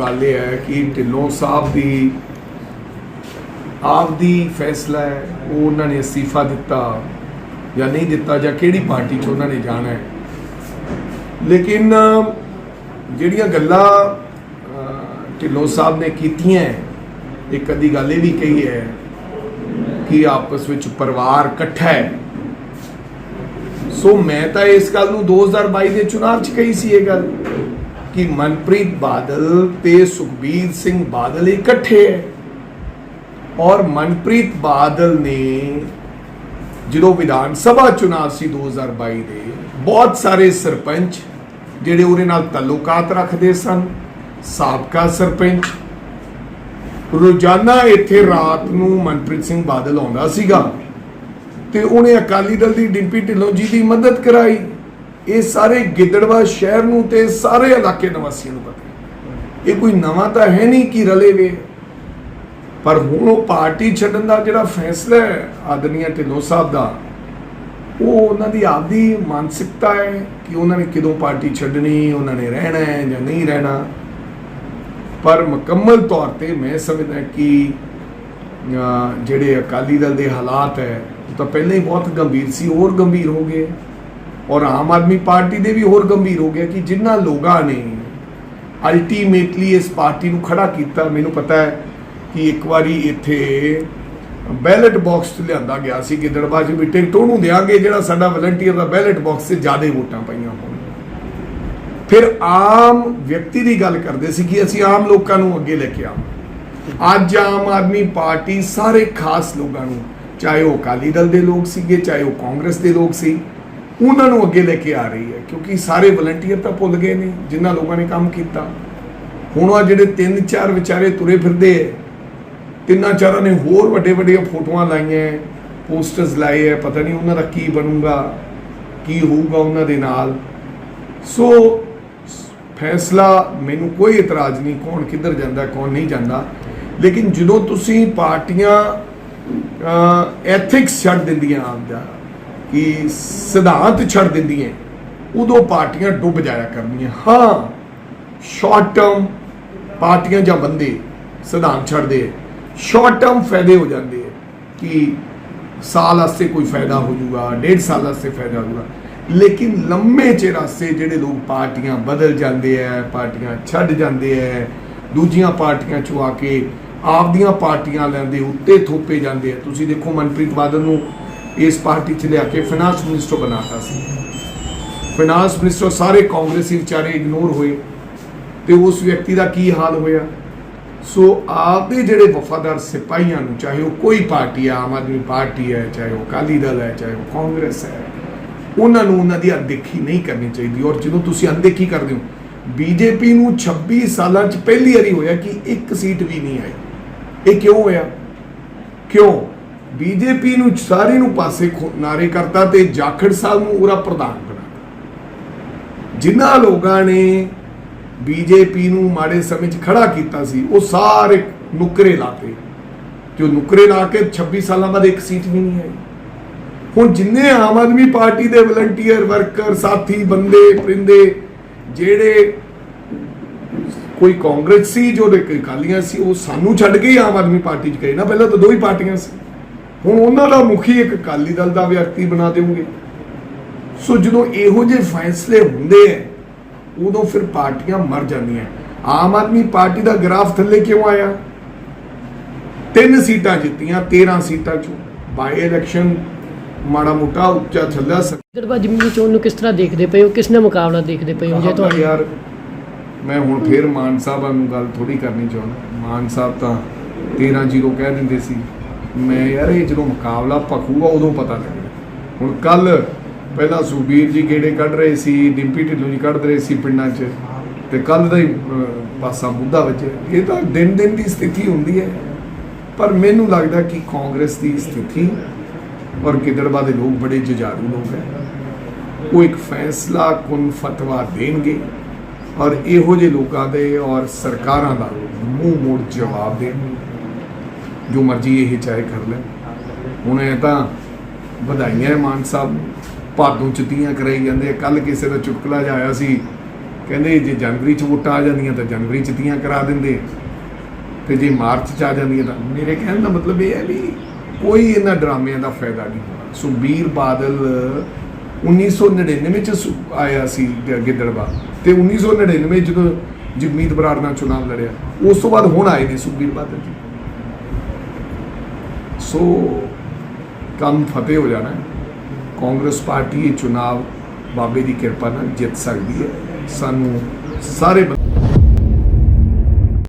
ਗੱਲ ਇਹ ਹੈ ਕਿ ਢਿੱਲੋਂ ਸਾਹਿਬ ਦੀ ਆਪਦੀ ਫੈਸਲਾ ਹੈ, ਉਹ ਉਹਨਾਂ ਨੇ ਅਸਤੀਫਾ ਦਿੱਤਾ ਜਾਂ ਨਹੀਂ ਦਿੱਤਾ ਜਾਂ ਕਿਹੜੀ ਪਾਰਟੀ 'ਚ ਉਹਨਾਂ ਨੇ ਜਾਣਾ ਹੈ। ਲੇਕਿਨ ਜਿਹੜੀਆਂ ਗੱਲਾਂ ਢਿੱਲੋਂ ਸਾਹਿਬ ਨੇ ਕੀਤੀਆਂ ਇੱਕ ਅੱਧੀ ਗੱਲ ਇਹ ਵੀ ਕਹੀ ਹੈ ਕਿ ਆਪਸ ਵਿੱਚ ਪਰਿਵਾਰ ਇਕੱਠਾ ਹੈ। ਸੋ ਮੈਂ ਤਾਂ ਇਸ ਗੱਲ ਨੂੰ 2022 ਦੇ ਚੁਣਾਵ 'ਚ ਕਹੀ ਸੀ ਇਹ ਗੱਲ। ਕਿ ਮਨਪ੍ਰੀਤ ਬਾਦਲ ਤੇ ਸੁਖਬੀਰ ਸਿੰਘ ਬਾਦਲ ਇਕੱਠੇ ਹੈ। ਔਰ ਮਨਪ੍ਰੀਤ ਬਾਦਲ ਨੇ ਜਦੋਂ ਵਿਧਾਨ ਸਭਾ ਚੁਣਾਵ ਸੀ 2022 ਦੇ, ਬਹੁਤ ਸਾਰੇ ਸਰਪੰਚ ਜਿਹੜੇ ਉਹਦੇ ਨਾਲ ਤਾਲੁਕਾਤ ਰੱਖਦੇ ਸਨ, ਸਾਬਕਾ ਸਰਪੰਚ। ਰੋਜ਼ਾਨਾ ਇੱਥੇ ਰਾਤ ਨੂੰ ਮਨਪ੍ਰੀਤ ਸਿੰਘ ਬਾਦਲ ਆਉਂਦਾ ਸੀਗਾ ਤੇ ਉਹਨੇ ਅਕਾਲੀ ਦਲ ਦੀ ਡਿੰਪੀ ਢਿੱਲੋਂ ਜੀ ਦੀ ਮਦਦ ਕਰਾਈ। ਇਹ ਸਾਰੇ ਗਿੱਦੜਵਾ ਸ਼ਹਿਰ ਨੂੰ ਤੇ ਸਾਰੇ ਇਲਾਕੇ ਨਿਵਾਸੀਆਂ ਨੂੰ ਪਤਾ ਇਹ ਕੋਈ ਨਵਾਂ ਤਾਂ ਹੈ ਨਹੀਂ ਕਿ ਰਲੇ ਵੇ। ਪਰ ਹੁਣ ਉਹ ਪਾਰਟੀ ਛੱਡਣ ਦਾ ਜਿਹੜਾ ਫੈਸਲਾ ਹੈ ਆਦਨੀਆ ਢਿੱਲੋਂ ਸਾਹਿਬ ਦਾ, ਉਹ ਉਹਨਾਂ ਦੀ ਆਪਦੀ ਮਾਨਸਿਕਤਾ ਹੈ ਕਿ ਉਹਨਾਂ ਨੇ ਕਿਦੋਂ ਪਾਰਟੀ ਛੱਡਣੀ, ਉਹਨਾਂ ਨੇ ਰਹਿਣਾ ਹੈ ਜਾਂ ਨਹੀਂ ਰਹਿਣਾ। ਪਰ ਮੁਕੰਮਲ ਤੌਰ ਤੇ ਮੈਂ ਸਮਝਦਾ ਕਿ ਜਿਹੜੇ ਅਕਾਲੀ ਦਲ ਦੇ ਹਾਲਾਤ ਹੈ, ਉਹ ਤਾਂ ਪਹਿਲਾਂ ਹੀ ਬਹੁਤ ਗੰਭੀਰ ਸੀ, ਹੋਰ ਗੰਭੀਰ ਹੋ ਗਏ। ਔਰ ਆਮ ਆਦਮੀ ਪਾਰਟੀ ਦੇ ਵੀ ਹੋਰ ਗੰਭੀਰ ਹੋ ਗਿਆ ਕਿ ਜਿਨ੍ਹਾਂ ਲੋਕਾਂ ਨੇ ਅਲਟੀਮੇਟਲੀ ਇਸ ਪਾਰਟੀ ਨੂੰ ਖੜਾ ਕੀਤਾ, ਮੈਨੂੰ ਪਤਾ ਹੈ ਕਿ ਇੱਕ ਵਾਰੀ ਇੱਥੇ ਬੈਲਟ ਬਾਕਸ ਲਿਆਂਦਾ ਗਿਆ ਸੀ ਗਿੱਦੜਬਾਹ 'ਚ ਵੀ ਟਿਕਟ ਉਹਨੂੰ ਦਿਆਂਗੇ, ਜਿਹੜਾ ਸਾਡਾ ਵਲੰਟੀਅਰ ਦਾ ਬੈਲਟ ਬਾਕਸ 'ਤੇ ਜ਼ਿਆਦਾ ਵੋਟਾਂ ਪਾਈਆਂ ਹੋਣ। ਫਿਰ ਆਮ ਵਿਅਕਤੀ ਦੀ ਗੱਲ ਕਰਦੇ ਸੀ ਕਿ ਅਸੀਂ ਆਮ ਲੋਕਾਂ ਨੂੰ ਅੱਗੇ ਲੈ ਕੇ ਆਵਾਂ। ਅੱਜ ਆਮ ਆਦਮੀ ਪਾਰਟੀ ਸਾਰੇ ਖਾਸ ਲੋਕਾਂ ਨੂੰ, ਚਾਹੇ ਉਹ ਅਕਾਲੀ ਦਲ ਦੇ ਲੋਕ ਸੀਗੇ, ਚਾਹੇ ਉਹ ਕਾਂਗਰਸ ਦੇ ਲੋਕ ਸੀ ਉਹਨਾਂ ਨੂੰ ਅੱਗੇ ਲੈ ਕੇ ਆ ਰਹੀ ਹੈ, ਕਿਉਂਕਿ ਸਾਰੇ ਵਲੰਟੀਅਰ ਤਾਂ ਭੁੱਲ ਗਏ ਨੇ, ਜਿਨ੍ਹਾਂ ਲੋਕਾਂ ਨੇ ਕੰਮ ਕੀਤਾ। ਹੁਣ ਆ ਜਿਹੜੇ ਤਿੰਨ ਚਾਰ ਵਿਚਾਰੇ ਤੁਰੇ ਫਿਰਦੇ ਐ, ਤਿੰਨਾਂ ਚਾਰਾਂ ਨੇ ਹੋਰ ਵੱਡੇ ਵੱਡੀਆਂ ਫੋਟੋਆਂ ਲਾਈਆਂ ਪੋਸਟਰਸ ਲਾਏ ਐ, ਪਤਾ ਨਹੀਂ ਉਹਨਾਂ ਦਾ ਕੀ ਬਣੂਗਾ, ਕੀ ਹੋਊਗਾ ਉਹਨਾਂ ਦੇ ਨਾਲ। ਸੋ ਫੈਸਲਾ, ਮੈਨੂੰ ਕੋਈ ਇਤਰਾਜ਼ ਨਹੀਂ ਕੌਣ ਕਿੱਧਰ ਜਾਂਦਾ, ਕੌਣ ਨਹੀਂ ਜਾਂਦਾ। ਲੇਕਿਨ ਜਦੋਂ ਤੁਸੀਂ ਪਾਰਟੀਆਂ ਐਥਿਕਸ ਛੱਡ ਦਿੰਦੀਆਂ ਆਪਦਾ ਕਿ ਸਿਧਾਂਤ ਛੱਡ ਦਿੰਦੀਆਂ ਉਦੋਂ ਪਾਰਟੀਆਂ ਡੁੱਬ ਜਾਇਆ ਕਰਨੀਆਂ। ਹਾਂ ਸ਼ਾਰਟ ਟਰਮ ਪਾਰਟੀਆਂ ਜਾਂ ਬੰਦੇ ਸਿਧਾਂਤ ਛੱਡਦੇ ਸ਼ਾਰਟ ਟਰਮ ਫਾਇਦੇ ਹੋ ਜਾਂਦੇ ਹੈ ਕਿ ਸਾਲ ਵਾਸਤੇ ਕੋਈ ਫਾਇਦਾ ਹੋ ਜਾਊਗਾ, ਡੇਢ ਸਾਲ ਵਾਸਤੇ ਫਾਇਦਾ ਹੋਊਗਾ ਲੇਕਿਨ ਲੰਮੇ ਚਿਰ ਵਾਸਤੇ ਜਿਹੜੇ ਲੋਕ ਪਾਰਟੀਆਂ ਬਦਲ ਜਾਂਦੇ ਐ ਪਾਰਟੀਆਂ ਛੱਡ ਜਾਂਦੇ ਐ ਦੂਜੀਆਂ ਪਾਰਟੀਆਂ ਚੋਂ ਆ ਕੇ ਆਪਦੀਆਂ ਪਾਰਟੀਆਂ ਲੈਂਦੇ, ਉੱਤੇ ਥੋਪੇ ਜਾਂਦੇ ਐ ਤੁਸੀਂ ਦੇਖੋ ਮਨਪ੍ਰੀਤ ਬਾਦਲ ਨੂੰ ਇਸ ਪਾਰਟੀ 'ਚ ਲਿਆ ਕੇ ਫਾਈਨਾਂਸ ਮਿਨਿਸਟਰ ਬਣਾਤਾ ਸੀ। ਫਾਈਨਾਂਸ ਮਿਨਿਸਟਰ ਸਾਰੇ ਕਾਂਗਰਸੀ ਵਿਚਾਰੇ ਇਗਨੋਰ ਹੋਏ ਤੇ ਉਸ ਵਿਅਕਤੀ ਦਾ ਕੀ ਹਾਲ ਹੋਇਆ? ਸੋ ਆਪਦੇ ਜਿਹੜੇ ਵਫਾਦਾਰ ਸਿਪਾਹੀਆਂ ਨੂੰ, ਚਾਹੇ ਉਹ ਕੋਈ ਪਾਰਟੀ ਹੈ ਆਮ ਆਦਮੀ ਪਾਰਟੀ ਹੈ, ਚਾਹੇ ਉਹ ਅਕਾਲੀ ਦਲ ਹੈ, ਚਾਹੇ ਉਹ ਕਾਂਗਰਸ ਹੈ, ਉਹਨਾਂ ਨੂੰ ਉਹਨਾਂ ਦੀ ਅਣਦੇਖੀ ਨਹੀਂ ਕਰਨੀ ਚਾਹੀਦੀ। ਔਰ ਜਦੋਂ ਤੁਸੀਂ ਅਣਦੇਖੀ ਕਰਦੇ ਹੋ, ਬੀਜੇਪੀ ਨੂੰ 26 ਸਾਲਾਂ 'ਚ ਪਹਿਲੀ ਵਾਰੀ ਹੋਇਆ ਕਿ ਇੱਕ ਸੀਟ ਵੀ ਨਹੀਂ ਆਈ। ਇਹ ਕਿਉਂ ਹੋਇਆ? ਕਿਉਂ? ਬੀਜੇਪੀ ਨੂੰ ਸਾਰੇ ਨੂੰ ਪਾਸੇ ਖੋ- ਨਾਰੇ ਕਰਤਾ ਤੇ ਜਾਖੜ ਸਾਹਿਬ ਨੂੰ ਉਹਦਾ ਪ੍ਰਧਾਨ ਬਣਾ ਜਿਨ੍ਹਾਂ ਲੋਕਾਂ ਨੇ ਬੀਜੇਪੀ ਨੂੰ ਮਾੜੇ ਸਮੇਂ 'ਚ ਖੜਾ ਕੀਤਾ ਸੀ, ਉਹ ਸਾਰੇ ਨੁਕਰੇ ਲਾਤੇ। ਜੋ ਨੁਕਰੇ ਲਾ ਕੇ 26 ਸਾਲਾਂ ਬਾਅਦ ਇੱਕ ਸੀਟ ਵੀ ਨਹੀਂ ਆਈ। ਹੁਣ ਜਿੰਨੇ ਆਮ ਆਦਮੀ ਪਾਰਟੀ ਦੇ ਵਲੰਟੀਅਰ, ਵਰਕਰ, ਸਾਥੀ, ਬੰਦੇ, ਪਰਿੰਦੇ, ਜਿਹੜੇ ਕੋਈ ਕਾਂਗਰਸ ਸੀ, ਜੋ ਦੇ ਕਾਲੀਆਂ ਸੀ, ਉਹ ਸਾਨੂੰ ਛੱਡ ਕੇ ਆਮ ਆਦਮੀ ਪਾਰਟੀ 'ਚ ਗਏ। ਨਾ, ਪਹਿਲਾਂ ਤਾਂ ਦੋ ਹੀ ਪਾਰਟੀਆਂ ਸੀ। ਹੁਣ ਉਹਨਾਂ ਦਾ ਮੁਖੀ ਇੱਕ ਅਕਾਲੀ ਦਲ ਦਾ ਵਿਅਕਤੀ ਬਣਾ ਦੇਵੋਗੇ। ਸੋ ਜਦੋਂ ਇਹੋ ਜਿਹੇ ਫੈਸਲੇ ਹੁੰਦੇ ਐ ਉਦੋਂ ਫਿਰ ਪਾਰਟੀਆਂ ਮਰ ਜਾਂਦੀਆਂ ਆਮ ਆਦਮੀ ਪਾਰਟੀ ਦਾ ਗ੍ਰਾਫ ਥੱਲੇ ਕਿਉਂ ਆਇਆ? ਤਿੰਨ ਸੀਟਾਂ ਜਿੱਤੀਆਂ 13 ਸੀਟਾਂ ਚੋਂ। ਬਾਈ ਇਲੈਕਸ਼ਨ ਮਾੜਾ ਮੋਟਾ ਉੱਚਾ ਚੱਲਿਆ ਸ- ਗੜਬਾ ਜ਼ਿਮਨੀ ਚੋਣ ਨੂੰ ਕਿਸ ਤਰ੍ਹਾਂ ਦੇਖਦੇ ਪਏ ਹੋ? ਕਿਸ ਨਾਲ ਮੁਕਾਬਲਾ ਦੇਖਦੇ ਪਏ ਹੋ? ਜੇ ਤੁਹਾਨੂੰ ਯਾਰ ਮੈਂ ਹੁਣ ਫੇਰ ਮਾਨ ਸਾਹਿਬਾਂ ਨੂੰ ਗੱਲ ਥੋੜੀ ਕਰਨੀ ਚਾਹੁੰਦਾ। ਮਾਨ ਸਾਹਿਬ ਤਾਂ 13-0 ਕਹਿ ਦਿੰਦੇ ਸੀ। ਮੈਂ ਯਾਰ ਇਹ ਜਦੋਂ ਮੁਕਾਬਲਾ ਭਖੂਗਾ ਉਦੋਂ ਪਤਾ ਲੱਗਣਾ ਹੁਣ ਕੱਲ ਪਹਿਲਾਂ ਸੁਬੀਰ ਜੀ ਗੇੜੇ ਕੱਢ ਰਹੇ ਸੀ, ਡਿੰਪੀ ਢਿੱਲੋਂ ਜੀ ਕੱਢ ਰਹੇ ਸੀ ਪਿੰਡਾਂ 'ਚ, ਤੇ ਕੱਲ ਦਾ ਹੀ ਪਾਸਾ ਮੁੱਦਾ ਵਿੱਚ। ਇਹ ਤਾਂ ਦਿਨ ਦਿਨ ਦੀ ਸਥਿਤੀ ਹੁੰਦੀ ਹੈ। ਪਰ ਮੈਨੂੰ ਲੱਗਦਾ ਕਿ ਕਾਂਗਰਸ ਦੀ ਸਥਿਤੀ ਔਰ ਗਿੱਦੜਬਾਹ ਦੇ ਲੋਕ ਬੜੇ ਜੁਝਾਰੂ ਲੋਕ ਹੈ। ਉਹ ਇੱਕ ਫੈਸਲਾ ਕੁਨ ਫਤਵਾ ਦੇਣਗੇ ਔਰ ਇਹੋ ਜਿਹੇ ਲੋਕਾਂ ਦੇ ਔਰ ਸਰਕਾਰਾਂ ਦਾ ਮੂੰਹ ਮੋੜ ਜਵਾਬ ਦੇਣਗੇ। ਜੋ ਮਰਜ਼ੀ ਇਹ ਚਾਹੇ ਕਰ ਲੈ। ਹੁਣ ਇਹ ਤਾਂ ਵਧਾਈਆਂ ਮਾਨ ਸਾਹਿਬ। ਭਾਦੋਂ ਚੁੱਤੀਆਂ ਕਰਾਈ ਜਾਂਦੇ ਕੱਲ ਕਿਸੇ ਦਾ ਚੁਟਕਲਾ ਜਿਹਾ ਆਇਆ ਸੀ। ਕਹਿੰਦੇ ਜੇ ਜਨਵਰੀ ਚ ਵੋਟਾਂ ਆ ਜਾਂਦੀਆਂ ਤਾਂ ਜਨਵਰੀ ਚ ਤੀਆਂ ਕਰਾ ਦਿੰਦੇ। ਤੇ ਜੇ ਮਾਰਚ ਚ ਆ ਜਾਂਦੀਆਂ ਤਾਂ ਮੇਰੇ ਕਹਿਣ ਦਾ ਮਤਲਬ ਇਹ ਹੈ ਵੀ ਕੋਈ ਇਹਨਾਂ ਡਰਾਮਿਆਂ ਦਾ ਫਾਇਦਾ ਨਹੀਂ ਹੋਣਾ ਸੁਖਬੀਰ ਬਾਦਲ 1999 ਚ ਆਇਆ ਸੀ ਗ- ਗਿੱਦੜਵਾ ਤੇ 1999 ਜਦੋਂ ਜਗਮੀਤ ਬਰਾੜ ਨਾਲ ਚੁਣਾਵ ਲੜਿਆ। ਉਸ ਤੋਂ ਬਾਅਦ ਹੁਣ ਆਏ ਨੇ ਸੁਖਬੀਰ ਬਾਦਲ ਜੀ। ਸੋ ਕੰਮ ਫਤਿਹ ਹੋ ਜਾਣਾ। ਕਾਂਗਰਸ ਪਾਰਟੀ ਇਹ ਚੁਣਾਵ ਬਾਬੇ ਦੀ ਕਿਰਪਾ ਨਾਲ ਜਿੱਤ ਸਕਦੀ ਹੈ। ਸਾਨੂੰ ਸਾਰੇ ਬੰ-